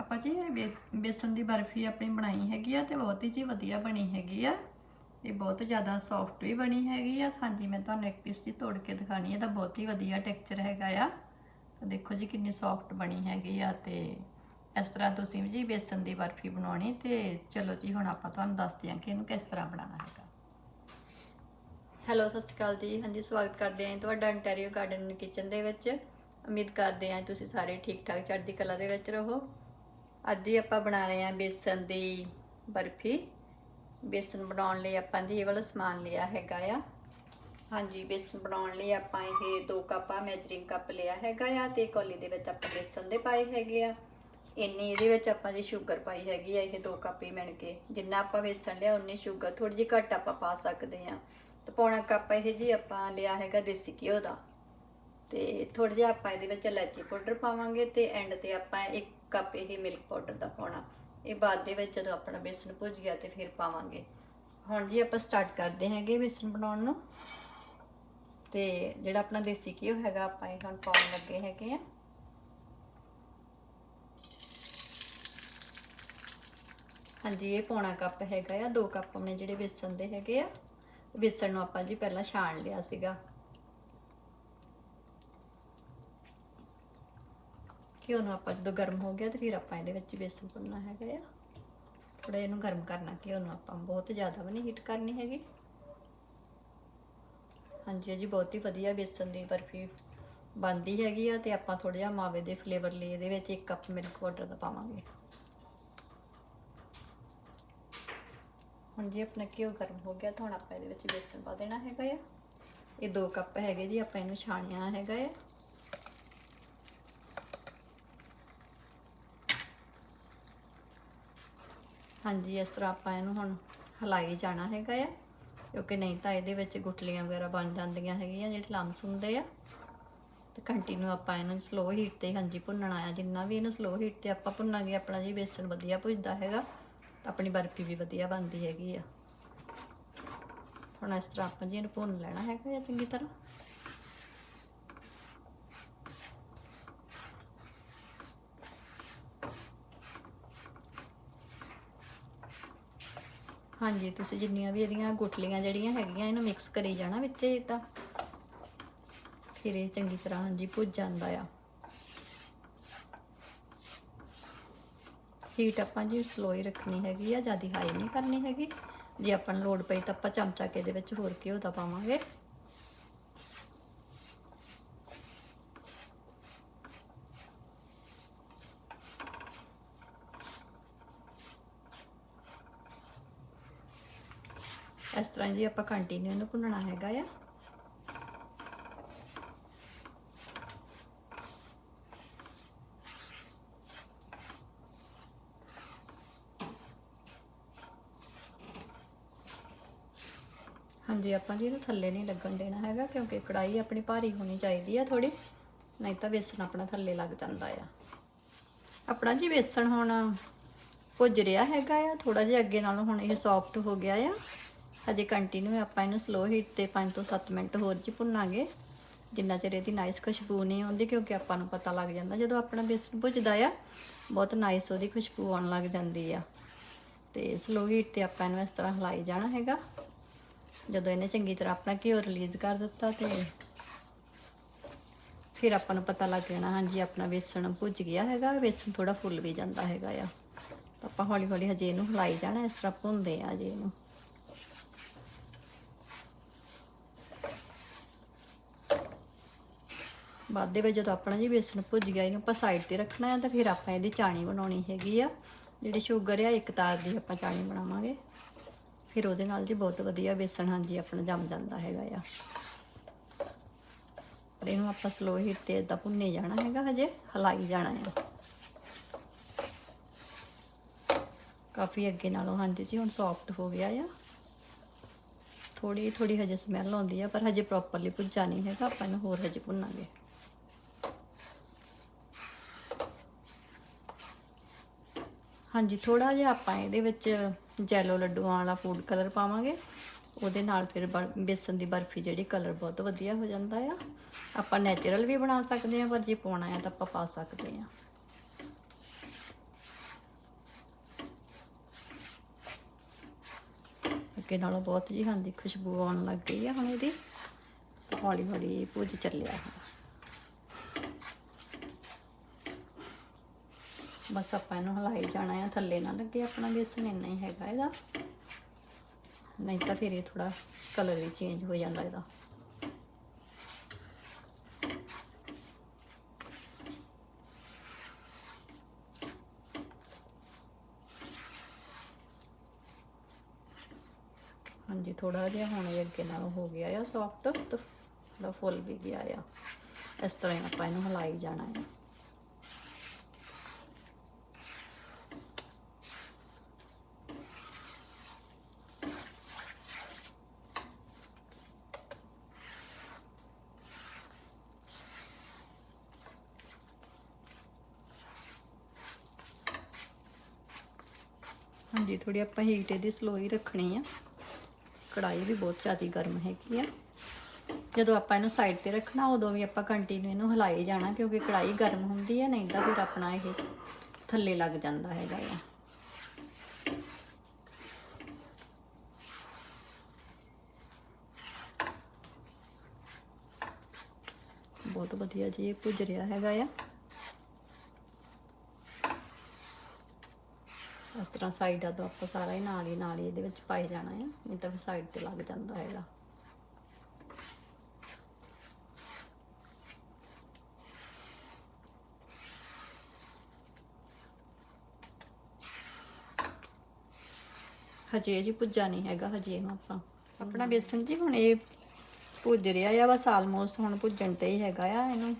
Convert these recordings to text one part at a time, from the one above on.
ਆਪਾਂ ਜੀ ਇਹ ਬੇ- ਬੇਸਨ ਦੀ ਬਰਫੀ ਆਪਣੀ ਬਣਾਈ ਹੈਗੀ ਆ ਤੇ ਬਹੁਤ ਹੀ ਜੀ ਵਧੀਆ ਬਣੀ ਹੈਗੀ ਆ। ਇਹ ਬਹੁਤ ਜ਼ਿਆਦਾ ਸੌਫਟ ਵੀ ਬਣੀ ਹੈਗੀ ਆ। ਹਾਂਜੀ, ਮੈਂ ਤੁਹਾਨੂੰ ਇੱਕ ਪੀਸ ਦੀ ਤੋੜ ਕੇ ਦਿਖਾਣੀ ਹੈ ਇਹਦਾ ਬਹੁਤ ਹੀ ਵਧੀਆ ਟੈਕਸਚਰ ਹੈਗਾ ਆ। ਦੇਖੋ ਜੀ ਕਿੰਨੀ ਸੌਫਟ ਬਣੀ ਹੈਗੀ ਆ ਤੇ ਇਸ ਤਰ੍ਹਾਂ ਤੁਸੀਂ ਵੀ ਜੀ ਬੇਸਨ ਦੀ ਬਰਫੀ ਬਣਾਉਣੀ ਤੇ ਚਲੋ ਜੀ ਹੁਣ ਆਪਾਂ ਤੁਹਾਨੂੰ ਦੱਸਦੇ ਹਾਂ ਕਿ ਇਹਨੂੰ ਕਿਸ ਤਰ੍ਹਾਂ ਬਣਾਉਣਾ ਹੈਗਾ। ਹੈਲੋ, ਸਤਿ ਸ਼੍ਰੀ ਅਕਾਲ ਜੀ। ਹਾਂਜੀ, ਸਵਾਗਤ ਕਰਦੇ ਹਾਂ ਜੀ ਤੁਹਾਡਾ ਅੰਟੈਰੀਓ ਗਾਰਡਨ ਕਿਚਨ ਦੇ ਵਿੱਚ। ਉਮੀਦ ਕਰਦੇ ਹਾਂ ਤੁਸੀਂ ਸਾਰੇ ਠੀਕ ਠਾਕ ਚੜ੍ਹਦੀ ਕਲਾ ਦੇ ਵਿੱਚ ਰਹੋ। ਅੱਜ ਹੀ ਆਪਾਂ ਬਣਾ ਰਹੇ ਹਾਂ ਬੇਸਨ ਦੀ ਬਰਫੀ। ਬੇਸਨ ਬਣਾਉਣ ਲਈ ਆਪਾਂ ਜੀ ਇਹ ਵਾਲਾ ਸਮਾਨ ਲਿਆ ਹੈਗਾ ਆ। ਹਾਂਜੀ, ਬੇਸਨ ਬਣਾਉਣ ਲਈ ਆਪਾਂ ਇਹ 2 ਕੱਪ ਆ ਮੈਜਰਿੰਗ ਕੱਪ ਲਿਆ ਹੈਗਾ ਆ ਤੇ ਕੋਲੀ ਦੇ ਵਿੱਚ ਆਪਾਂ ਬੇਸਨ ਦੇ ਪਾਏ ਹੈਗੇ ਆ। ਇੰਨੀ ਇਹਦੇ ਵਿੱਚ ਆਪਾਂ ਜੀ ਸ਼ੂਗਰ ਪਾਈ ਹੈਗੀ ਆ, ਇਹ 2 ਕੱਪ ਹੀ ਮਿਣ ਕੇ ਜਿੰਨਾ ਆਪਾਂ ਬੇਸਨ ਲਿਆ ਉਨੀ ਸ਼ੂਗਰ ਥੋੜੀ ਜਿਹੀ ਘੱਟ ਆਪਾਂ ਪਾ ਸਕਦੇ ਆ ਤੇ ਪੌਣਾ ਕੱਪ ਇਹ ਜੀ ਆਪਾਂ ਲਿਆ ਹੈਗਾ ਦੇਸੀ ਘਿਓ ਦਾ। ਤੇ ਥੋੜਾ ਜਿਹਾ ਆਪਾਂ ਇਹਦੇ ਵਿੱਚ ਇਲਾਚੀ ਪਾਊਡਰ ਪਾਵਾਂਗੇ ਤੇ ਐਂਡ ਤੇ ਆਪਾਂ ਇੱਕ ਕੱਪ ਇਹ ਮਿਲਕ ਪਾਊਡਰ ਦਾ ਪਾਉਣਾ। ਇਹ ਬਾਅਦ ਦੇ ਵਿੱਚ ਜਦੋਂ ਆਪਣਾ ਬੇਸਨ ਭੁੱਜ ਗਿਆ ਤੇ ਫਿਰ ਪਾਵਾਂਗੇ। ਹੁਣ ਜੀ ਆਪਾਂ ਸਟਾਰਟ ਕਰਦੇ ਹੈਗੇ ਬੇਸਨ ਬਣਾਉਣ ਨੂੰ। ਤੇ ਜਿਹੜਾ ਆਪਣਾ ਦੇਸੀ ਘਿਓ ਹੈਗਾ, ਆਪਾਂ ਇਹ ਹੁਣ ਪਾਉਣ ਲੱਗੇ ਹੈਗੇ ਆ। ਹਾਂਜੀ, ਇਹ ਪੌਣਾ ਕੱਪ ਹੈਗਾ ਆ। 2 ਕੱਪ ਆਪਣੇ ਜਿਹੜੇ ਬੇਸਨ ਦੇ ਹੈਗੇ ਆ। ਬੇਸਨ ਨੂੰ ਆਪਾਂ ਜੀ ਪਹਿਲਾਂ ਛਾਣ ਲਿਆ ਸੀਗਾ। ਘਿਓ ਨੂੰ ਆਪਾਂ ਜਦੋਂ ਗਰਮ ਹੋ ਗਿਆ ਤੇ ਫਿਰ ਆਪਾਂ ਇਹਦੇ ਵਿੱਚ ਬੇਸਨ ਭੁੰਨਣਾ ਹੈਗਾ ਆ। ਥੋੜਾ ਇਹਨੂੰ ਗਰਮ ਕਰਨਾ ਘਿਓ ਨੂੰ ਆਪਾਂ ਬਹੁਤ ਜ਼ਿਆਦਾ ਵੀ ਨਹੀਂ ਹੀਟ ਕਰਨੀ ਹੈਗੀ। ਹਾਂਜੀ ਜੀ ਬਹੁਤ ਹੀ ਵਧੀਆ ਬੇਸਨ ਦੀ ਬਰਫੀ ਬਣਦੀ ਹੈਗੀ ਆ ਤੇ ਆਪਾਂ ਥੋੜਾ ਜਿਹਾ ਮਾਵੇ ਦੇ ਫਲੇਵਰ ਲਈ ਇਹਦੇ ਵਿੱਚ 1 ਕੱਪ ਮਿਲਕ ਪਾਊਡਰ ਦਾ ਪਾਵਾਂਗੇ। ਹੁਣ ਜੀ ਆਪਣਾ ਘਿਓ ਗਰਮ ਹੋ ਗਿਆ ਤਾਂ ਹੁਣ ਆਪਾਂ ਇਹਦੇ ਵਿੱਚ ਬੇਸਨ ਪਾ ਦੇਣਾ ਹੈਗਾ ਆ। ਇਹ 2 ਕੱਪ ਹੈਗੇ ਜੀ, ਆਪਾਂ ਇਹਨੂੰ ਛਾਣਿਆ ਹੈਗਾ ਆ। ਹਾਂਜੀ, ਇਸ ਤਰ੍ਹਾਂ ਆਪਾਂ ਇਹਨੂੰ ਹੁਣ ਹਲਾਈ ਜਾਣਾ ਹੈਗਾ ਆ। ਕਿਉਂਕਿ ਨਹੀਂ ਤਾਂ ਇਹਦੇ ਵਿੱਚ ਗੁਟਲੀਆਂ ਵਗੈਰਾ ਬਣ ਜਾਂਦੀਆਂ ਹੈਗੀਆਂ, ਜਿਹੜੇ ਲੰਮਸ ਹੁੰਦੇ ਆ। ਤੇ ਕੰਟੀਨਿਊ ਆਪਾਂ ਇਹਨੂੰ ਸਲੋ ਹੀਟ ਤੇ ਹਾਂਜੀ ਭੁੰਨਣਾ ਆ। ਜਿੰਨਾ ਵੀ ਇਹਨੂੰ ਸਲੋ ਹੀਟ ਤੇ ਆਪਾਂ ਭੁੰਨਾਂਗੇ, ਆਪਣਾ ਜੀ ਬੇਸਣ ਵਧੀਆ ਭੁੱਜਦਾ ਹੈਗਾ। ਆਪਣੀ ਬਰਫੀ ਵੀ ਵਧੀਆ ਬਣਦੀ ਹੈਗੀ ਆ। ਹੁਣ ਇਸ ਤਰ੍ਹਾਂ ਆਪਾਂ ਜੀ ਇਹਨੂੰ ਭੁੰਨ ਲੈਣਾ ਹੈਗਾ ਆ ਚੰਗੀ ਤਰ੍ਹਾਂ। ਹਾਂਜੀ, ਤੁਸੀਂ ਜਿੰਨੀਆਂ ਵੀ ਇਹਦੀਆਂ ਗੁਟਲੀਆਂ ਜਿਹੜੀਆਂ ਹੈਗੀਆਂ, ਇਹਨੂੰ ਮਿਕਸ ਕਰੀ ਜਾਣਾ ਵਿੱਚ ਇਹ ਤਾਂ। ਫਿਰ ਇਹ ਚੰਗੀ ਤਰ੍ਹਾਂ ਹਾਂਜੀ ਭੁੱਜ ਜਾਂਦਾ ਆ। ਹੀਟ ਆਪਾਂ ਜੀ ਸਲੋ ਹੀ ਰੱਖਣੀ ਹੈਗੀ ਆ, ਜ਼ਿਆਦਾ ਹਾਈ ਨਹੀਂ ਕਰਨੀ ਹੈਗੀ। ਜੇ ਆਪਾਂ ਨੂੰ ਲੋੜ ਪਈ ਤਾਂ ਆਪਾਂ ਚਮਚਾ ਕੇ ਦੇ ਵਿੱਚ ਹੋਰ ਘਿਓ ਦਾ ਪਾਵਾਂਗੇ। ਇਸ ਤਰ੍ਹਾਂ ਜੀ ਆਪਾਂ ਕੰਟੀਨਿਊ ਇਹਨੂੰ ਭੁੰਨਣਾ ਹੈਗਾ ਆ। ਹਾਂਜੀ, ਆਪਾਂ ਜੀ ਇਹਨੂੰ ਥੱਲੇ ਨਹੀਂ ਲੱਗਣ ਦੇਣਾ ਹੈਗਾ ਕਿਉਂਕਿ ਕੜਾਈ ਆਪਣੀ ਭਾਰੀ ਹੋਣੀ ਚਾਹੀਦੀ ਆ ਥੋੜੀ ਨਹੀਂ ਤਾਂ ਵੇਸਣ ਆਪਣਾ ਥੱਲੇ ਲੱਗ ਜਾਂਦਾ ਆ। ਆਪਣਾ ਜੀ ਵੇਸਣ ਹੁਣ ਭੁੱਜ ਰਿਹਾ ਹੈਗਾ ਆ ਥੋੜਾ ਜਿਹਾ ਅੱਗੇ ਨਾਲੋਂ ਹੁਣ ਇਹ ਸੌਫਟ ਹੋ ਗਿਆ ਆ। ਹਜੇ ਕੰਟੀਨਿਊ ਆਪਾਂ ਇਹਨੂੰ ਸਲੋ ਹੀਟ ਤੇ 5 ਤੋਂ 7 ਮਿੰਟ ਹੋਰ 'ਚ ਭੁੰਨਾਂਗੇ। ਜਿੰਨਾ ਚਿਰ ਇਹਦੀ ਨਾਈਸ ਖੁਸ਼ਬੂ ਨਹੀਂ ਆਉਂਦੀ, ਕਿਉਂਕਿ ਆਪਾਂ ਨੂੰ ਪਤਾ ਲੱਗ ਜਾਂਦਾ, ਜਦੋਂ ਆਪਣਾ ਬੇਸਣ ਭੁੱਜਦਾ ਆ, ਬਹੁਤ ਨਾਈਸ ਉਹਦੀ ਖੁਸ਼ਬੂ ਆਉਣ ਲੱਗ ਜਾਂਦੀ ਆ। ਤੇ ਸਲੋ ਹੀਟ ਤੇ ਆਪਾਂ ਇਹਨੂੰ ਇਸ ਤਰ੍ਹਾਂ ਹਿਲਾਈ ਜਾਣਾ ਹੈਗਾ। ਜਦੋਂ ਇਹਨੇ ਚੰਗੀ ਤਰ੍ਹਾਂ ਆਪਣਾ ਘਿਓ ਰਿਲੀਜ਼ ਕਰ ਦਿੱਤਾ ਤੇ ਫਿਰ ਆਪਾਂ ਨੂੰ ਪਤਾ ਲੱਗ ਜਾਣਾ, ਹਾਂਜੀ, ਆਪਣਾ ਵੇਸਣ ਭੁੱਜ ਗਿਆ ਹੈਗਾ, ਵੇਸਣ ਥੋੜਾ ਫੁੱਲ ਵੀ ਜਾਂਦਾ ਹੈਗਾ ਆ। ਆਪਾਂ ਹੌਲੀ ਹੌਲੀ ਹਜੇ ਇਹਨੂੰ ਹਿਲਾਈ ਜਾਣਾ, ਇਸ ਤਰ੍ਹਾਂ ਭੁੰਨਦੇ ਆ ਜੀ ਇਹਨੂੰ। ਬਾਅਦ ਦੇ ਵਿੱਚ ਜਦੋਂ ਆਪਣਾ ਜੀ ਬੇਸਣ ਭੁੱਜ ਗਿਆ, ਇਹਨੂੰ ਆਪਾਂ ਸਾਈਡ ਤੇ ਰੱਖਣਾ ਹੈ ਤਾਂ ਫਿਰ ਆਪਾਂ ਇਹਦੀ ਚਾਣੀ ਬਣਾਉਣੀ ਹੈਗੀ ਆ। ਜਿਹੜੀ ਸ਼ੂਗਰ ਆ, ਇੱਕ ਤਾਰ ਦੀ ਆਪਾਂ ਚਾਣੀ ਬਣਾਵਾਂਗੇ। ਫਿਰ ਉਹਦੇ ਨਾਲ ਜੀ ਬਹੁਤ ਵਧੀਆ ਬੇਸਣ ਹਾਂਜੀ ਆਪਣਾ ਜੰਮ ਜਾਂਦਾ ਹੈਗਾ ਆ। ਪਰ ਇਹਨੂੰ ਆਪਾਂ ਸਲੋ ਹੀਟ ਤੇ ਇਦਾਂ ਭੁੰਨੇ ਜਾਣਾ ਹੈਗਾ ਹਜੇ, ਹਲਾਈ ਜਾਣਾ ਹੈ ਕਾਫੀ ਅੱਗੇ ਨਾਲੋਂ ਹਾਂਜੀ ਜੀ ਹੁਣ ਸੌਫਟ ਹੋ ਗਿਆ ਆ। ਥੋੜੀ ਥੋੜੀ ਹਜੇ ਸਮੈਲ ਆਉਂਦੀ ਆ, ਪਰ ਹਜੇ ਪ੍ਰੋਪਰਲੀ ਭੁੱਜਾ ਨਹੀਂ ਹੈਗਾ, ਆਪਾਂ ਇਹਨੂੰ ਹੋਰ ਹਜੇ ਭੁੰਨਾਂਗੇ। ਹਾਂਜੀ ਥੋੜਾ ਜਿਹਾ ਆਪਾਂ ਇਹਦੇ ਵਿੱਚ ਜੈਲੋ ਲੱਡੂਆਂ ਵਾਲਾ ਫੂਡ ਕਲਰ ਪਾਵਾਂਗੇ। ਉਹਦੇ ਨਾਲ ਫਿਰ ਬੇਸਨ ਦੀ ਬਰਫੀ ਜਿਹੜੀ ਕਲਰ ਬਹੁਤ ਵਧੀਆ ਹੋ ਜਾਂਦਾ ਆ। ਆਪਾਂ ਨੇਚਰਲ ਵੀ ਬਣਾ ਸਕਦੇ ਆ ਪਰ ਜੇ ਪਾਉਣਾ ਆ ਤਾਂ ਆਪਾਂ ਪਾ ਸਕਦੇ ਆ ਅੱਗੇ ਨਾਲੋਂ ਬਹੁਤ ਜੀ, ਹਾਂਜੀ, ਖੁਸ਼ਬੂ ਆਉਣ ਲੱਗ ਗਈ ਆ ਹੁਣ ਇਹਦੀ। ਹੌਲੀ ਹੌਲੀ ਭੁੱਜ ਚੱਲਿਆ ਹੈ ਬਸ ਆਪਾਂ ਇਹਨੂੰ ਹਲਾਈ ਜਾਣਾ ਆ, ਥੱਲੇ ਨਾ ਲੱਗੇ, ਆਪਣਾ ਬੇਸਨ ਇੰਨਾ ਹੀ ਹੈਗਾ ਇਹਦਾ। ਨਹੀਂ ਤਾਂ ਫਿਰ ਇਹ ਥੋੜਾ ਕਲਰ ਵੀ ਚੇਂਜ ਹੋ ਜਾਂਦਾ ਇਹਦਾ। ਹਾਂਜੀ ਥੋੜਾ ਜਿਹਾ ਹੁਣ ਇਹ ਅੱਗੇ ਨਾਲ ਹੋ ਗਿਆ ਆ ਸੌਫਟ ਥੋੜਾ ਫੁੱਲ ਵੀ ਗਿਆ ਆ। ਇਸ ਤਰ੍ਹਾਂ ਹੀ ਆਪਾਂ ਇਹਨੂੰ ਹਲਾਈ ਜਾਣਾ ਹੈ ਹਾਂਜੀ ਥੋੜੀ ਆਪਾਂ ਹੀਟ ਇਹਦੀ ਸਲੋ ਹੀ ਰੱਖਣੀ ਆ। ਕੜਾਈ ਵੀ ਬਹੁਤ ਜ਼ਿਆਦਾ ਗਰਮ ਹੈਗੀ ਆ। ਜਦੋਂ ਆਪਾਂ ਇਹਨੂੰ ਸਾਈਡ ਤੇ ਰੱਖਣਾ, ਉਦੋਂ ਵੀ ਆਪਾਂ ਕੰਟੀਨਿਊ ਇਹਨੂੰ ਹਿਲਾਈ ਜਾਣਾ, ਕਿਉਂਕਿ ਕੜਾਈ ਗਰਮ ਹੁੰਦੀ ਹੈ ਨਹੀਂ ਤਾਂ ਫਿਰ ਆਪਣਾ ਇਹ ਥੱਲੇ ਲੱਗ ਜਾਂਦਾ ਹੈਗਾ ਆ। ਬਹੁਤ ਵਧੀਆ ਜੀ ਇਹ ਭੁੱਜ ਰਿਹਾ ਹੈਗਾ ਆ। ਤਰ੍ਹਾਂ ਸਾਈਡਾਂ ਤੋਂ ਆਪਾਂ ਸਾਰਾ ਹੀ ਨਾਲ ਹੀ ਨਾਲ ਹੀ ਇਹਦੇ ਵਿੱਚ ਪਾਈ ਜਾਣਾ ਹੈ। ਨਹੀਂ ਤਾਂ ਫਿਰ ਸਾਈਡ ਤੇ ਲੱਗ ਜਾਂਦਾ ਹੈਗਾ। ਹਜੇ ਜੀ ਭੁੱਜਾ ਨਹੀਂ ਹੈਗਾ ਹਜੇ ਇਹਨੂੰ ਆਪਾਂ। ਆਪਣਾ ਬੇਸਨ ਜੀ ਹੁਣ ਇਹ ਭੁੱਜ ਰਿਹਾ ਆ ਬਸ ਆਲਮੋਸਟ ਹੁਣ ਭੁੱਜਣ ਤੇ ਹੀ ਹੈਗਾ ਆ ਇਹਨੂੰ।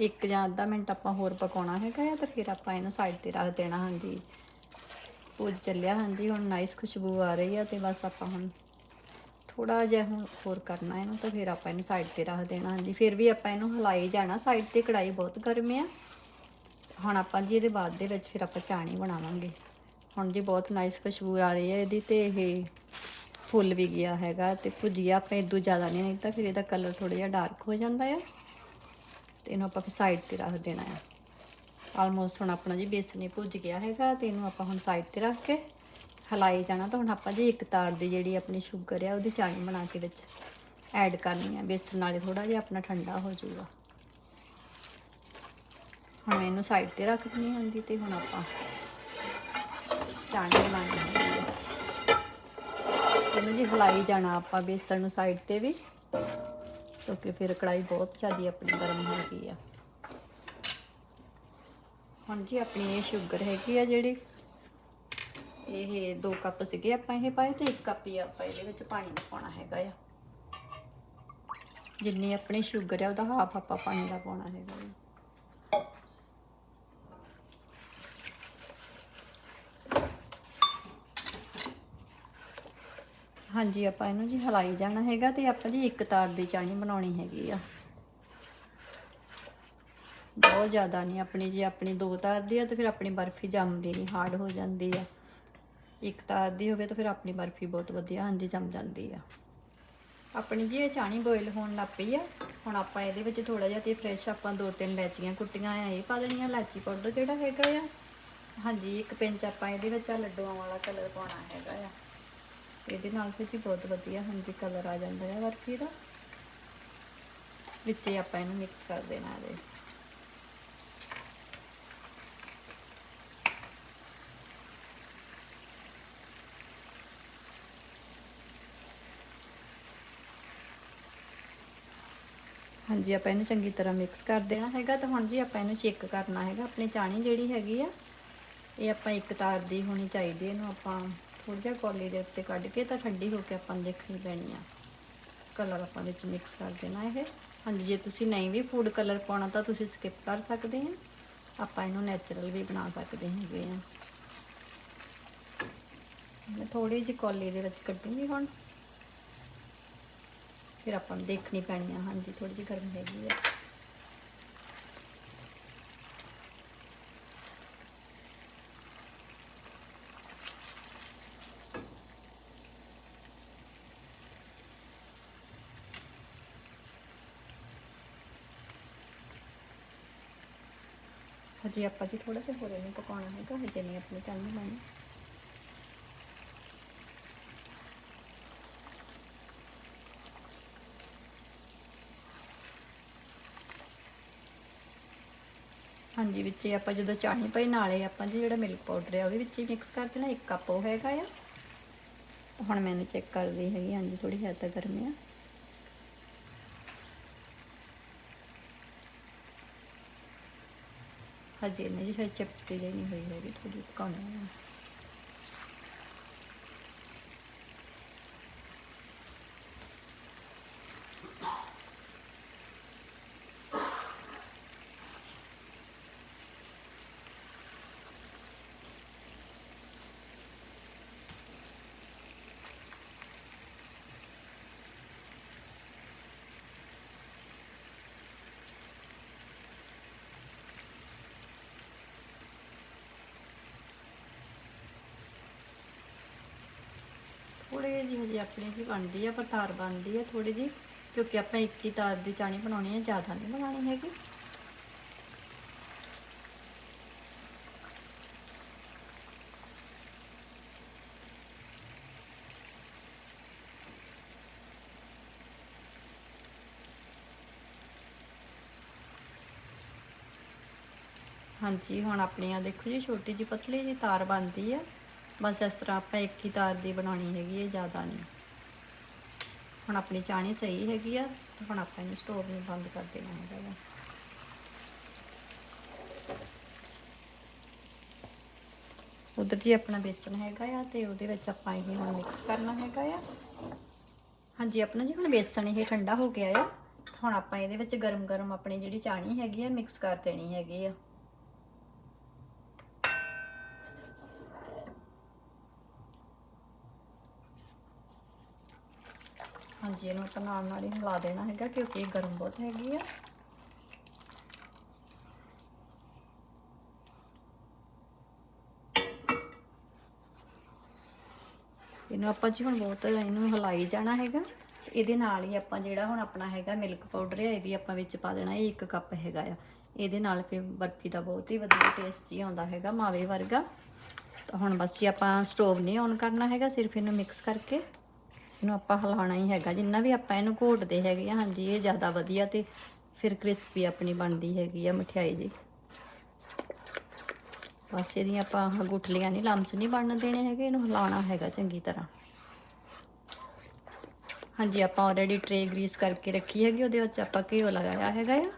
ਇੱਕ ਜਾਂ ਅੱਧਾ ਮਿੰਟ ਆਪਾਂ ਹੋਰ ਪਕਾਉਣਾ ਹੈਗਾ ਆ ਤਾਂ ਫਿਰ ਆਪਾਂ ਇਹਨੂੰ ਸਾਈਡ ਤੇ ਰੱਖ ਦੇਣਾ ਹਾਂਜੀ। ਭੁੱਜ ਚੱਲਿਆ। ਹਾਂਜੀ, ਹੁਣ ਨਾਈਸ ਖੁਸ਼ਬੂ ਆ ਰਹੀ ਆ ਤੇ ਬਸ ਆਪਾਂ ਹੁਣ ਥੋੜਾ ਜਿਹਾ ਹੁਣ ਹੋਰ ਕਰਨਾ ਇਹਨੂੰ ਤਾਂ ਫਿਰ ਆਪਾਂ ਇਹਨੂੰ ਸਾਈਡ ਤੇ ਰੱਖ ਦੇਣਾ। ਹਾਂਜੀ, ਫਿਰ ਵੀ ਆਪਾਂ ਇਹਨੂੰ ਹਿਲਾਈ ਜਾਣਾ। ਸਾਈਡ ਤੇ ਕੜਾਈ ਬਹੁਤ ਗਰਮ ਆ। ਹੁਣ ਆਪਾਂ ਜੀ ਇਹਦੇ ਬਾਅਦ ਦੇ ਵਿੱਚ ਫਿਰ ਆਪਾਂ ਚਾਣੀ ਬਣਾਵਾਂਗੇ। ਹੁਣ ਜੀ ਬਹੁਤ ਨਾਈਸ ਖੁਸ਼ਬੂ ਆ ਰਹੀ ਹੈ ਇਹਦੀ ਤੇ ਇਹ ਫੁੱਲ ਵੀ ਗਿਆ ਹੈਗਾ ਤੇ ਭੁਜੀਆ ਆਪਾਂ ਇਦੋਂ ਜ਼ਿਆਦਾ ਨਹੀਂ ਨਹੀਂ ਤਾਂ ਫਿਰ ਇਹਦਾ ਕਲਰ ਥੋੜਾ ਜਿਹਾ ਡਾਰਕ ਹੋ ਜਾਂਦਾ ਆ। ਤੇ ਇਹਨੂੰ ਆਪਾਂ ਫਿਰ ਸਾਈਡ ਤੇ ਰੱਖ ਦੇਣਾ ਆ। ਆਲਮੋਸਟ ਹੁਣ ਆਪਣਾ ਜੀ ਬੇਸਨ ਹੀ ਭੁੱਜ ਗਿਆ ਹੈਗਾ ਤੇ ਇਹਨੂੰ ਆਪਾਂ ਹੁਣ ਸਾਈਡ ਤੇ ਰੱਖ ਕੇ ਹਲਾਈ ਜਾਣਾ ਤਾਂ ਹੁਣ ਆਪਾਂ ਜੀ ਇੱਕ ਤਾਰ ਦੀ ਜਿਹੜੀ ਆਪਣੀ ਸ਼ੂਗਰ ਆ ਉਹਦੀ ਚਾਣੀ ਬਣਾ ਕੇ ਵਿੱਚ ਐਡ ਕਰਨੀ ਆ। ਬੇਸਨ ਨਾਲੇ ਥੋੜਾ ਜਿਹਾ ਆਪਣਾ ਠੰਡਾ ਹੋ ਜਾਊਗਾ। ਹੁਣ ਮੈਂ ਇਹਨੂੰ ਸਾਈਡ ਤੇ ਰੱਖ ਦਿੰਨੀ ਹੁੰਦੀ ਤੇ ਹੁਣ ਆਪਾਂ ਚਾਣੀ ਬਣਾਉਣੀ ਹੈਗੀ ਇਹਨੂੰ ਜੀ ਹਲਾਈ ਜਾਣਾ ਆਪਾਂ ਬੇਸਨ ਨੂੰ ਸਾਈਡ ਤੇ ਵੀ, ਕਿਉਂਕਿ ਫਿਰ ਕੜਾਈ ਬਹੁਤ ਜ਼ਿਆਦਾ ਆਪਣੀ ਗਰਮ ਹੋ ਗਈ ਆ। ਹੁਣ ਜੀ ਆਪਣੀ ਇਹ ਸ਼ੂਗਰ ਹੈਗੀ ਆ ਜਿਹੜੀ, ਇਹ 2 ਕੱਪ ਸੀਗੇ ਆਪਾਂ ਇਹ ਪਾਏ ਤੇ 1 ਕੱਪ ਹੀ ਆਪਾਂ ਇਹਦੇ ਵਿੱਚ ਪਾਣੀ ਦਾ ਪਾਉਣਾ ਹੈਗਾ ਆ। ਜਿੰਨੀ ਆਪਣੀ ਸ਼ੂਗਰ ਆ ਉਹਦਾ ਹਾਫ ਆਪਾਂ ਪਾਣੀ ਦਾ ਪਾਉਣਾ ਹੈਗਾ ਆ। ਹਾਂਜੀ, ਆਪਾਂ ਇਹਨੂੰ ਜੀ ਹਲਾਈ ਜਾਣਾ ਹੈਗਾ ਤੇ ਆਪਾਂ ਜੀ ਇੱਕ ਤਾਰ ਦੀ ਚਾਣੀ ਬਣਾਉਣੀ ਹੈਗੀ ਆ। ਬਹੁਤ ਜ਼ਿਆਦਾ ਨਹੀਂ ਆਪਣੀ ਜੇ ਆਪਣੀ ਦੋ ਤਾਰ ਦੀ ਆ ਤਾਂ ਫਿਰ ਆਪਣੀ ਬਰਫੀ ਜੰਮਦੀ ਨਹੀਂ ਹਾਰਡ ਹੋ ਜਾਂਦੀ ਆ। ਇੱਕ ਤਾਰ ਦੀ ਹੋਵੇ ਤਾਂ ਫਿਰ ਆਪਣੀ ਬਰਫੀ ਬਹੁਤ ਵਧੀਆ, ਹਾਂਜੀ, ਜੰਮ ਜਾਂਦੀ ਆ। ਆਪਣੀ ਜੀ ਇਹ ਚਾਣੀ ਬੋਇਲ ਹੋਣ ਲੱਗ ਪਈ ਆ, ਹੁਣ ਆਪਾਂ ਇਹਦੇ ਵਿੱਚ ਥੋੜਾ ਜਿਹਾ ਤੇ ਫਰੈਸ਼ ਆਪਾਂ ਦੋ ਤਿੰਨ ਲੈਚੀਆਂ ਕੁੱਟੀਆਂ ਆ ਇਹ ਪਾ ਦੇਣੀਆਂ ਲੈਚੀ ਪਾਊਡਰ ਜਿਹੜਾ ਹੈਗਾ ਆ। ਹਾਂਜੀ, ਇੱਕ ਪਿੰਚ ਆਪਾਂ ਇਹਦੇ ਵਿੱਚ ਆ, ਲੱਡੂਆਂ ਵਾਲਾ ਕਲਰ ਪਾਉਣਾ ਹੈਗਾ ਆ। ਇਹਦੇ ਨਾਲ ਫਿਰ ਜੀ ਬਹੁਤ ਵਧੀਆ, ਹਾਂਜੀ ਕਲਰ ਆ ਜਾਂਦਾ ਹੈ ਬਰਫੀ ਦਾ। ਵਿੱਚੇ ਆਪਾਂ ਇਹਨੂੰ ਮਿਕਸ ਕਰ ਦੇਣਾ ਇਹਦੇ। ਹਾਂਜੀ, ਆਪਾਂ ਇਹਨੂੰ ਚੰਗੀ ਤਰ੍ਹਾਂ ਮਿਕਸ ਕਰ ਦੇਣਾ ਹੈਗਾ ਤਾਂ ਹੁਣ ਜੀ ਆਪਾਂ ਇਹਨੂੰ ਚੈੱਕ ਕਰਨਾ ਹੈਗਾ, ਆਪਣੀ ਚਾਣੀ ਜਿਹੜੀ ਹੈਗੀ ਆ, ਇਹ ਆਪਾਂ ਇੱਕ ਤਾਰ ਦੀ ਹੋਣੀ ਚਾਹੀਦੀ ਇਹਨੂੰ ਆਪਾਂ ਥੋੜਾ ਜਿਹਾ ਕੋਲੀ ਦੇ ਉੱਤੇ ਕੱਢ ਕੇ ਤਾਂ ਠੰਡੀ ਹੋ ਕੇ ਆਪਾਂ ਨੂੰ ਦੇਖਣੀ ਪੈਣੀ ਆ। ਕਲਰ ਆਪਾਂ ਵਿੱਚ ਮਿਕਸ ਕਰ ਦੇਣਾ ਇਹ। ਹਾਂਜੀ, ਜੇ ਤੁਸੀਂ ਨਹੀਂ ਵੀ ਫੂਡ ਕਲਰ ਪਾਉਣਾ ਤਾਂ ਤੁਸੀਂ ਸਕਿਪ ਕਰ ਸਕਦੇ ਹੋ ਆਪਾਂ ਇਹਨੂੰ ਨੈਚੁਰਲ ਵੀ ਬਣਾ ਸਕਦੇ ਹੈਗੇ ਆ। ਮੈਂ ਥੋੜੀ ਜਿਹੀ ਕੋਲੀ ਦੇ ਵਿੱਚ ਕੱਢੂੰਗੀ ਹੁਣ। ਫਿਰ ਆਪਾਂ ਨੂੰ ਦੇਖਣੀ ਪੈਣੀ ਆ ਹਾਂਜੀ ਥੋੜੀ ਜਿਹੀ ਗਰਮ ਹੈਗੀ ਆ ਹਜੇ ਆਪਾਂ ਜੀ ਥੋੜਾ ਜਿਹਾ ਹੋਰ ਇਹਨੂੰ ਪਕਾਉਣਾ ਹੈਗਾ ਹਜੇ ਨਹੀਂ ਆਪਣੀ ਚਾਣੀ ਲਾਣੀ ਹਾਂਜੀ, ਵਿੱਚ ਆਪਾਂ ਜਦੋਂ ਚਾਹਣੀ ਪਈ, ਨਾਲੇ ਆਪਾਂ ਜਿਹੜਾ ਮਿਲਕ ਪਾਊਡਰ ਹੈ ਉਹ ਵੀ ਵਿੱਚ ਮਿਕਸ ਕਰ ਦੇਣਾ। ਇੱਕ ਕੱਪ ਉਹ ਹੈਗਾ ਆ। ਹੁਣ ਮੈਨੂੰ ਚੈੱਕ ਕਰਦੀ ਹੈਗੀ, ਹਾਂਜੀ ਥੋੜੀ ਜ਼ਿਆਦਾ ਗਰਮ ਆ। ਹਜੇ ਨਹੀਂ ਜੀ ਸ਼ਾਇਦ ਨਹੀਂ ਹੋਈ ਹੈਗੀ ਥੋੜੀ ਪਕਾਉਣੀ ਥੋੜੇ ਜਿਹੀ ਹਜੇ ਆਪਣੀ ਜੀ ਬਣਦੀ ਆ ਪਰ ਤਾਰ ਬਣਦੀ ਆ ਥੋੜੀ ਜੀ ਕਿਉਂਕਿ ਆਪਾਂ ਇੱਕ ਹੀ ਤਾਰ ਦੀ ਚਾਣੀ ਬਣਾਉਣੀ ਹੈ ਜ਼ਿਆਦਾ ਨਹੀਂ ਬਣਾਉਣੀ ਹੈਗੀ। ਹਾਂਜੀ, ਹੁਣ ਆਪਣੀਆਂ ਦੇਖੋ ਜੀ, ਛੋਟੀ ਜੀ ਪਤਲੀ ਜੀ ਤਾਰ ਬਣਦੀ ਆ। ਬਸ ਇਸ ਤਰ੍ਹਾਂ ਆਪਾਂ ਇੱਕ ਹੀ ਤਾਰ ਦੀ ਬਣਾਉਣੀ ਹੈਗੀ ਹੈ, ਜ਼ਿਆਦਾ ਨਹੀਂ। ਹੁਣ ਆਪਣੀ ਚਾਣੀ ਸਹੀ ਹੈਗੀ ਆ, ਤੇ ਹੁਣ ਆਪਾਂ ਇਹਨੂੰ ਸਟੋਵ ਨੂੰ ਬੰਦ ਕਰ ਦੇਣਾ ਹੈਗਾ ਵਾ। ਉਧਰ ਜੀ ਆਪਣਾ ਬੇਸਨ ਹੈਗਾ ਆ, ਤੇ ਉਹਦੇ ਵਿੱਚ ਆਪਾਂ ਇਹ ਹੁਣ ਮਿਕਸ ਕਰਨਾ ਹੈਗਾ ਆ। ਹਾਂਜੀ, ਆਪਣਾ ਜੀ ਹੁਣ ਬੇਸਨ ਇਹ ਠੰਡਾ ਹੋ ਗਿਆ ਆ ਹੁਣ ਆਪਾਂ ਇਹਦੇ ਵਿੱਚ ਗਰਮ-ਗਰਮ ਆਪਣੀ ਜਿਹੜੀ ਚਾਣੀ ਹੈਗੀ ਆ ਮਿਕਸ ਕਰ ਦੇਣੀ ਹੈਗੀ ਆ। ਹਾਂਜੀ, ਇਹਨੂੰ ਆਪਾਂ ਨਾਲ ਨਾਲ ਹੀ ਹਿਲਾ ਦੇਣਾ ਹੈਗਾ ਕਿਉਂਕਿ ਇਹ ਗਰਮ ਬਹੁਤ ਹੈਗੀ ਆ। ਇਹਨੂੰ ਆਪਾਂ ਜੀ ਹੁਣ ਬਹੁਤ ਇਹਨੂੰ ਹਿਲਾਈ ਜਾਣਾ ਹੈਗਾ। ਇਹਦੇ ਨਾਲ ਹੀ ਆਪਾਂ ਜਿਹੜਾ ਹੁਣ ਆਪਣਾ ਹੈਗਾ ਮਿਲਕ ਪਾਊਡਰ ਹੈ ਇਹ ਵੀ ਆਪਾਂ ਵਿੱਚ ਪਾ ਦੇਣਾ, ਇਹ ਇੱਕ ਕੱਪ ਹੈਗਾ ਆ। ਇਹਦੇ ਨਾਲ ਫਿਰ ਬਰਫੀ ਦਾ ਬਹੁਤ ਹੀ ਵਧੀਆ ਟੇਸਟ ਜੀ ਆਉਂਦਾ ਹੈਗਾ, ਮਾਵੇ ਵਰਗਾ। ਤਾਂ ਹੁਣ ਬਸ ਜੀ ਆਪਾਂ ਸਟੋਵ ਨਹੀਂ ਔਨ ਕਰਨਾ ਹੈਗਾ, ਸਿਰਫ ਇਹਨੂੰ ਮਿਕਸ ਕਰਕੇ। ਇਹਨੂੰ ਆਪਾਂ ਹਿਲਾਉਣਾ ਹੀ ਹੈਗਾ। ਜਿੰਨਾ ਵੀ ਆਪਾਂ ਇਹਨੂੰ ਘੋਟਦੇ ਹੈਗੇ ਆ, ਹਾਂਜੀ, ਇਹ ਜ਼ਿਆਦਾ ਵਧੀਆ ਤੇ ਫਿਰ ਕ੍ਰਿਸਪੀ ਆਪਣੀ ਬਣਦੀ ਹੈਗੀ ਆ ਮਠਿਆਈ ਜੀ। ਬਸ ਇਹਦੀਆਂ ਆਪਾਂ ਗੁਠਲੀਆਂ ਨਹੀਂ, ਲੰਮਸ ਨਹੀਂ ਬਣਨ ਦੇਣੇ ਹੈਗੇ, ਇਹਨੂੰ ਹਿਲਾਉਣਾ ਹੈਗਾ ਚੰਗੀ ਤਰ੍ਹਾਂ। ਹਾਂਜੀ, ਆਪਾਂ ਆਲਰੇਡੀ ਟਰੇ ਗਰੀਸ ਕਰਕੇ ਰੱਖੀ ਹੈਗੀ, ਉਹਦੇ ਵਿੱਚ ਆਪਾਂ ਘਿਓ ਲਗਾਇਆ ਹੈਗਾ ਆ।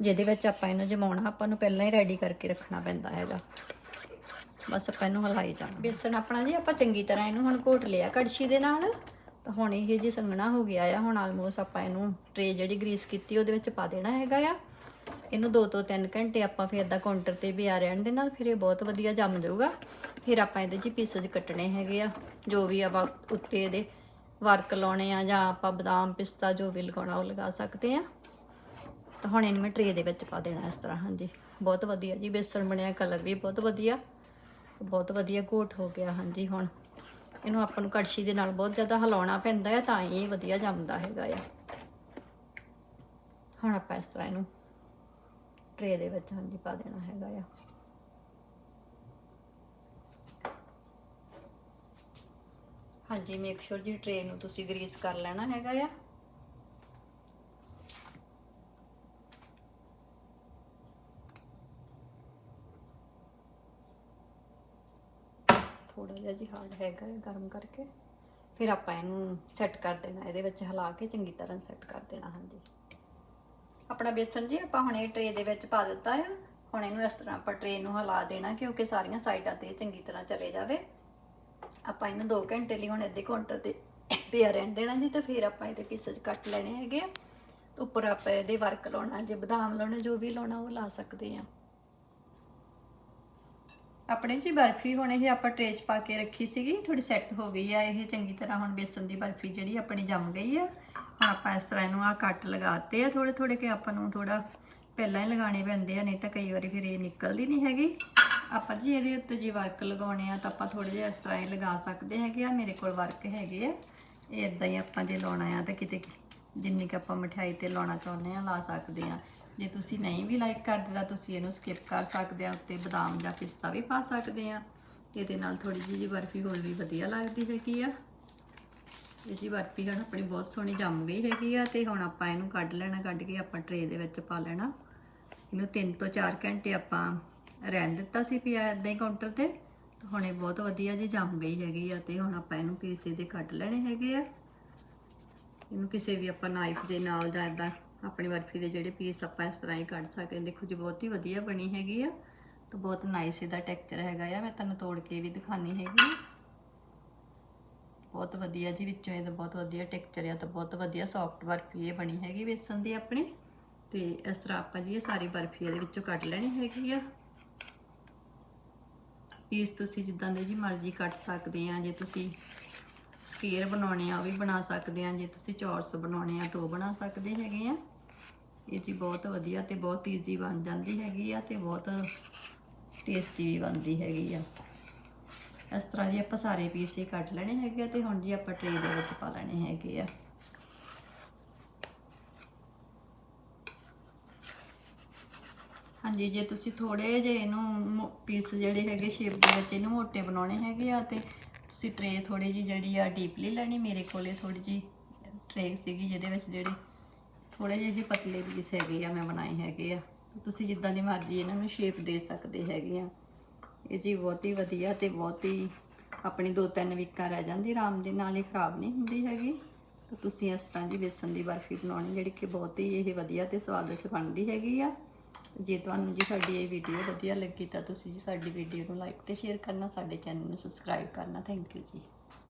ਜਿਹਦੇ ਵਿੱਚ ਆਪਾਂ ਇਹਨੂੰ ਜਮਾਉਣਾ, ਆਪਾਂ ਨੂੰ ਪਹਿਲਾਂ ਹੀ ਰੈਡੀ ਕਰਕੇ ਰੱਖਣਾ ਪੈਂਦਾ ਹੈਗਾ। ਬਸ ਆਪਾਂ ਇਹਨੂੰ ਹਲਾਈ ਜਾਣਾ। ਬੇਸਣ ਆਪਣਾ ਜੀ, ਆਪਾਂ ਚੰਗੀ ਤਰ੍ਹਾਂ ਇਹਨੂੰ ਹੁਣ ਘੋਟ ਲਿਆ। ਕੜਛੀ ਦੇ ਨਾਲ ਹੁਣ ਇਹ ਜੀ ਸੰਘਣਾ ਹੋ ਗਿਆ ਆ, ਹੁਣ ਆਲਮੋਸਟ ਆਪਾਂ ਇਹਨੂੰ ਟਰੇ ਜਿਹੜੀ ਗਰੀਸ ਕੀਤੀ, ਉਹਦੇ ਵਿੱਚ ਪਾ ਦੇਣਾ ਹੈਗਾ ਆ। ਇਹਨੂੰ 2 ਤੋਂ 3 ਘੰਟੇ ਆਪਾਂ ਫਿਰ ਦਾ ਕਾਊਂਟਰ ਤੇ ਵੀ ਆ ਰਹਿਣ ਦੇ ਨਾਲ, ਫਿਰ ਇਹ ਬਹੁਤ ਵਧੀਆ ਜੰਮ ਜਾਊਗਾ। ਫਿਰ ਆਪਾਂ ਇਹਦੇ 'ਚ ਪੀਸਸ ਕੱਟਣੇ ਹੈਗੇ ਆ, ਜੋ ਵੀ ਆਪਾਂ ਉੱਤੇ ਇਹਦੇ ਵਰਕ ਲਾਉਣੇ ਆ ਜਾਂ ਆਪਾਂ ਬਦਾਮ, ਪਿਸਤਾ ਜੋ ਵੀ ਲਗਾਉਣਾ, ਉਹ ਲਗਾ ਸਕਦੇ ਆ। ਤਾਂ ਹੁਣ ਇਹਨੂੰ ਮੈਂ ਟਰੇ ਦੇ ਵਿੱਚ ਪਾ ਦੇਣਾ ਇਸ ਤਰ੍ਹਾਂ, ਹਾਂਜੀ। ਬਹੁਤ ਵਧੀਆ ਜੀ, ਬੇਸਣ ਬਣਿਆ ਕਲਰ ਵੀ ਬਹੁਤ ਵਧੀਆ। ਬਹੁਤ ਵਧੀਆ ਕੋਟ ਹੋ ਗਿਆ, ਹਾਂਜੀ, ਹੁਣ। ਇਹਨੂੰ ਆਪਾਂ ਨੂੰ ਕੜਛੀ ਦੇ ਨਾਲ ਬਹੁਤ ਜ਼ਿਆਦਾ ਹਿਲਾਉਣਾ ਪੈਂਦਾ ਹੈ ਤਾਂ ਹੀ ਇਹ ਵਧੀਆ ਜੰਮਦਾ ਹੈਗਾ ਆ। ਹੁਣ ਆਪਾਂ ਇਸ ਤਰ੍ਹਾਂ ਇਹਨੂੰ ਟਰੇ ਦੇ ਵਿੱਚ ਹਾਂਜੀ ਪਾ ਦੇਣਾ ਹੈਗਾ ਆ। ਹਾਂਜੀ ਮੇਕ ਸ਼ੋਰ ਜੀ ਟਰੇ ਨੂੰ ਤੁਸੀਂ ਗਰੀਸ ਕਰ ਲੈਣਾ ਹੈਗਾ ਆ। ਥੋੜਾ ਜਿਹਾ ਜੀ ਹਾਰਡ ਹੈਗਾ ਹੈ ਗਰਮ ਕਰਕੇ, ਫਿਰ ਆਪਾਂ ਇਹਨੂੰ ਸੈੱਟ ਕਰ ਦੇਣਾ, ਇਹਦੇ ਵਿੱਚ ਹਿਲਾ ਕੇ ਚੰਗੀ ਤਰ੍ਹਾਂ ਸੈੱਟ ਕਰ ਦੇਣਾ, ਹਾਂਜੀ। ਆਪਣਾ ਬੇਸਨ ਜੀ, ਆਪਾਂ ਹੁਣ ਇਹ ਟਰੇ ਦੇ ਵਿੱਚ ਪਾ ਦਿੱਤਾ ਆ। ਹੁਣ ਇਹਨੂੰ ਇਸ ਤਰ੍ਹਾਂ ਆਪਾਂ ਟਰੇ ਨੂੰ ਹਿਲਾ ਦੇਣਾ, ਕਿਉਂਕਿ ਸਾਰੀਆਂ ਸਾਈਡਾਂ ਤੇ ਚੰਗੀ ਤਰ੍ਹਾਂ ਚਲੇ ਜਾਵੇ। ਆਪਾਂ ਇਹਨੂੰ 2 ਘੰਟੇ ਲਈ ਹੁਣ ਇੱਦੇ ਕਾਊਂਟਰ ਤੇ ਪਿਆ ਰਹਿਣ ਦੇਣਾ ਜੀ, ਤੇ ਫਿਰ ਆਪਾਂ ਇਹਦੇ ਪੀਸਸ ਕੱਟ ਲੈਣੇ ਹੈਗੇ ਆ। ਉੱਪਰ ਆਪਾਂ ਇਹਦੇ ਵਰਕ ਲਾਉਣਾ, ਜੇ ਬਦਾਮ ਲਾਉਣਾ, ਜੋ ਵੀ ਲਾਉਣਾ, ਉਹ ਲਾ ਸਕਦੇ ਆ। ਆਪਣੇ ਜੀ ਬਰਫੀ, ਹੁਣ ਇਹ ਆਪਾਂ ਟਰੇ 'ਚ ਪਾ ਕੇ ਰੱਖੀ ਸੀਗੀ ਥੋੜੀ ਸੈੱਟ ਹੋ ਗਈ ਆ, ਇਹ ਚੰਗੀ ਤਰ੍ਹਾਂ ਹੁਣ ਬੇਸਨ ਦੀ ਬਰਫੀ ਜਿਹੜੀ ਆਪਣੀ ਜੰਮ ਗਈ ਆ। ਹੁਣ ਆਪਾਂ ਇਸ ਤਰ੍ਹਾਂ ਇਹਨੂੰ ਆ ਕੱਟ ਲਗਾਤੇ ਆ ਥੋੜੇ ਥੋੜੇ ਕਿ ਆਪਾਂ ਨੂੰ ਥੋੜਾ ਪਹਿਲਾਂ ਹੀ ਲਗਾਣੇ ਪੈਂਦੇ ਆ, ਨਹੀਂ ਤਾਂ ਕਈ ਵਾਰੀ ਫਿਰ ਇਹ ਨਿਕਲਦੀ ਨਹੀਂ ਹੈਗੀ। ਆਪਾਂ ਜੀ ਇਹਦੇ ਉੱਤੇ ਜੀ ਵਰਕ ਲਗਾਉਣੇ ਆ ਤਾਂ ਆਪਾਂ ਥੋੜੇ ਜਿਹਾ ਇਸ ਤਰ੍ਹਾਂ ਹੀ ਲਗਾ ਸਕਦੇ ਹੈਗੇ ਆ, ਮੇਰੇ ਕੋਲ ਵਰਕ ਹੈਗੇ ਆ। ਇਹ ਇਦਾਂ ਹੀ ਆਪਾਂ ਜੇ ਲਾਉਣਾ ਆ ਤਾਂ ਕਿਤੇ ਜਿੰਨੀ ਕੁ ਆਪਾਂ ਮਠਿਆਈ ਤੇ ਲਾਉਣਾ ਚਾਹੁੰਦੇ ਆ, ਲਾ ਸਕਦੇ ਆ। ਜੇ ਤੁਸੀਂ ਨਹੀਂ ਵੀ ਲਾਈਕ ਕਰਦੇ ਤਾਂ ਤੁਸੀਂ ਇਹਨੂੰ ਸਕਿਪ ਕਰ ਸਕਦੇ ਆ, ਉੱਤੇ ਬਦਾਮ ਜਾਂ ਪਿਸਤਾ ਵੀ ਪਾ ਸਕਦੇ ਆ। ਇਹਦੇ ਨਾਲ ਥੋੜੀ ਜਿਹੀ ਜੀ ਬਰਫੀ ਹੋਰ ਵੀ ਵਧੀਆ ਲੱਗਦੀ ਹੈਗੀ ਆ। ਇਹ ਜੀ ਬਰਫੀ ਹੁਣ ਆਪਣੀ ਬਹੁਤ ਸੋਹਣੀ ਜੰਮ ਗਈ ਹੈਗੀ ਆ ਤੇ ਹੁਣ ਆਪਾਂ ਇਹਨੂੰ ਕੱਢ ਲੈਣਾ, ਕੱਢ ਕੇ ਆਪਾਂ ਟਰੇ ਦੇ ਵਿੱਚ ਪਾ ਲੈਣਾ। ਇਹਨੂੰ 3 ਤੋਂ 4 ਘੰਟੇ ਆਪਾਂ ਰਹਿਣ ਦਿੱਤਾ ਸੀ ਪਿਆ ਏਦਾਂ ਹੀ ਕਾਊਂਟਰ ਤੇ। ਹੁਣ ਇਹ ਬਹੁਤ ਵਧੀਆ ਜੀ ਜੰਮ ਗਈ ਹੈਗੀ ਆ ਤੇ ਹੁਣ ਆਪਾਂ ਇਹਨੂੰ ਪੀਸ ਦੇ ਕੱਢ ਲੈਣੇ ਹੈਗੇ ਆ। ਇਹਨੂੰ ਕਿਸੇ ਵੀ ਆਪਾਂ ਨਾਈਫ ਦੇ ਨਾਲ ਜਾਂ ਏਦਾਂ ਆਪਣੀ ਬਰਫੀ ਦੇ ਜਿਹੜੇ ਪੀਸ ਆਪਾਂ ਇਸ ਤਰ੍ਹਾਂ ਹੀ ਕੱਢ ਸਕਦੇ ਹਾਂ। ਦੇਖੋ ਜੀ, ਬਹੁਤ ਹੀ ਵਧੀਆ ਬਣੀ ਹੈਗੀ ਆ ਤੇ ਬਹੁਤ ਨਾਈਸ ਇਹਦਾ ਟੈਕਸਚਰ ਹੈਗਾ ਆ। ਮੈਂ ਤੁਹਾਨੂੰ ਤੋੜ ਕੇ ਵੀ ਦਿਖਾਣੀ ਹੈਗੀ ਆ। ਬਹੁਤ ਵਧੀਆ ਜੀ, ਵਿੱਚੋਂ ਇਹਦਾ ਬਹੁਤ ਵਧੀਆ ਟੈਕਸਚਰ ਆ ਤਾਂ ਬਹੁਤ ਵਧੀਆ ਸੌਫਟ ਬਰਫੀ ਇਹ ਬਣੀ ਹੈਗੀ ਬੇਸਨ ਦੀ ਆਪਣੀ। ਤੇ ਇਸ ਤਰ੍ਹਾਂ ਆਪਾਂ ਜੀ ਇਹ ਸਾਰੀ ਬਰਫੀ ਇਹਦੇ ਵਿੱਚੋਂ ਕੱਢ ਲੈਣੀ ਹੈਗੀ ਆ। ਪੀਸ ਤੁਸੀਂ ਜਿੱਦਾਂ ਦੇ ਜੀ ਮਰਜ਼ੀ ਕੱਟ ਸਕਦੇ ਆ। ਜੇ ਤੁਸੀਂ ਸਕੇਅਰ ਬਣਾਉਣੇ ਆ, ਉਹ ਵੀ ਬਣਾ ਸਕਦੇ ਆ। ਜੇ ਤੁਸੀਂ ਚੌਰਸ ਬਣਾਉਣੇ ਆ, ਤਾਂ ਉਹ ਬਣਾ ਸਕਦੇ ਹੈਗੇ ਆ। ਇਹ ਜੀ ਬਹੁਤ ਵਧੀਆ ਤੇ ਬਹੁਤ ਈਜ਼ੀ ਬਣ ਜਾਂਦੀ ਹੈਗੀ ਆ ਤੇ ਬਹੁਤ ਟੇਸਟੀ ਵੀ ਬਣਦੀ ਹੈਗੀ ਆ। ਇਸ ਤਰ੍ਹਾਂ ਜੀ ਆਪਾਂ ਸਾਰੇ ਪੀਸ ਹੀ ਕੱਟ ਲੈਣੇ ਹੈਗੇ ਆ ਤੇ ਹੁਣ ਜੀ ਆਪਾਂ ਟਰੇ ਦੇ ਵਿੱਚ ਪਾ ਲੈਣੇ ਹੈਗੇ ਆ। ਹਾਂਜੀ, ਜੇ ਤੁਸੀਂ ਥੋੜੇ ਜਿਹੇ ਇਹਨੂੰ ਪੀਸ ਜਿਹੜੇ ਹੈਗੇ ਸ਼ੇਪ ਦੇ ਵਿੱਚ ਇਹਨੂੰ ਮੋਟੇ ਬਣਾਉਣੇ ਹੈਗੇ ਆ ਤੇ ਤੁਸੀਂ ਟਰੇ ਥੋੜੀ ਜੀ ਜਿਹੜੀ ਆ ਡੀਪਲੀ ਲੈਣੀ, ਮੇਰੇ ਕੋਲੇ ਥੋੜੀ ਜੀ ਟਰੇ ਸੀਗੀ ਜਿਹਦੇ ਵਿੱਚ ਜਿਹੜੇ ਥੋੜੇ ਜਿਹੇ ਹੀ ਪਤਲੇ ਪੀਸ ਹੈਗੇ ਆ, ਮੈਂ ਬਣਾਏ ਹੈਗੇ ਆ। ਤੁਸੀਂ ਜਿੱਦਾਂ ਦੀ ਮਰਜ਼ੀ ਇਹਨਾਂ ਨੂੰ ਸ਼ੇਪ ਦੇ ਸਕਦੇ ਹੈਗੇ ਆ। ਇਹ ਜੀ ਬਹੁਤ ਹੀ ਵਧੀਆ ਤੇ ਬਹੁਤ ਹੀ ਆਪਣੀ ਦੋ ਤਿੰਨ ਵੀਕਾਂ ਰਹਿ ਜਾਂਦੀ, ਆਰਾਮ ਦੇ ਨਾਲ ਹੀ ਖਰਾਬ ਨਹੀਂ ਹੁੰਦੀ ਹੈਗੀ। ਤੁਸੀਂ ਇਸ ਤਰ੍ਹਾਂ ਜੀ ਬੇਸਨ ਦੀ ਬਰਫੀ ਬਣਾਉਣੀ, ਜਿਹੜੀ ਕਿ ਬਹੁਤ ਹੀ ਇਹ ਵਧੀਆ ਤੇ ਸਵਾਦਿਸ਼ਟ ਬਣਦੀ ਹੈਗੀ ਆ। ਜੇ ਤੁਹਾਨੂੰ ਜੀ ਸਾਡੀ ਇਹ ਵੀਡੀਓ ਵਧੀਆ ਲੱਗੀ ਤਾਂ ਤੁਸੀਂ ਜੀ ਸਾਡੀ ਵੀਡੀਓ ਨੂੰ ਲਾਈਕ ਤੇ ਸ਼ੇਅਰ ਕਰਨਾ, ਸਾਡੇ ਚੈਨਲ ਨੂੰ ਸਬਸਕ੍ਰਾਈਬ ਕਰਨਾ। ਥੈਂਕ ਯੂ ਜੀ।